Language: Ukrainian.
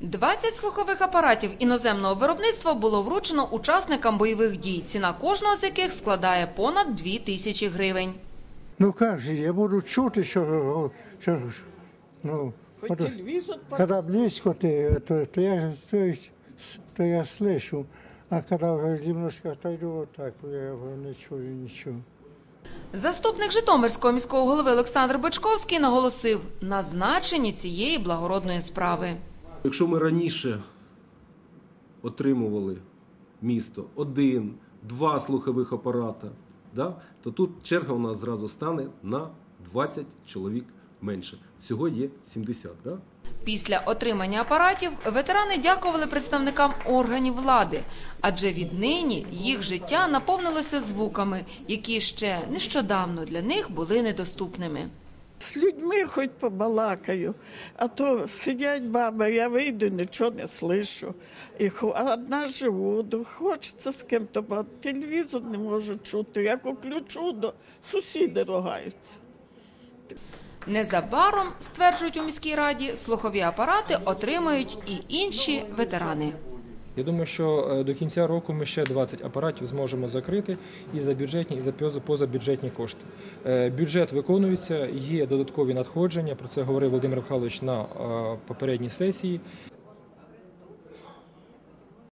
20 слухових апаратів іноземного виробництва було вручено учасникам бойових дій, ціна кожного з яких складає понад 2 тисячі гривень. Ну как же, я буду чути, що, що ну, от, телевизор когда близко то, то, я, то, то я слышу, а когда уже немножко отойду так, я уже не чую ничего. Заступник Житомирського міського голови Олександр Бочковський наголосив на значенні цієї благородної справи. Якщо ми раніше отримували місто один, два слухових апарата, да, то тут черга у нас зразу стане на 20 чоловік менше. Всього є 70. Да? Після отримання апаратів ветерани дякували представникам органів влади, адже віднині їх життя наповнилося звуками, які ще нещодавно для них були недоступними. З людьми хоч побалакаю, а то сидять баби, я вийду, нічого не слышу. І одна живу, то хочеться з ким-то, бо телевізор не можу чути. Як уключу, то сусіди рогаються. Незабаром, стверджують у міській раді, слухові апарати отримають і інші ветерани. Я думаю, що е, до кінця року ми ще 20 апаратів зможемо закрити і за бюджетні, і за позабюджетні кошти. Е, Бюджет виконується, є додаткові надходження. Про це говорив Володимир Михайлович на е, попередній сесії.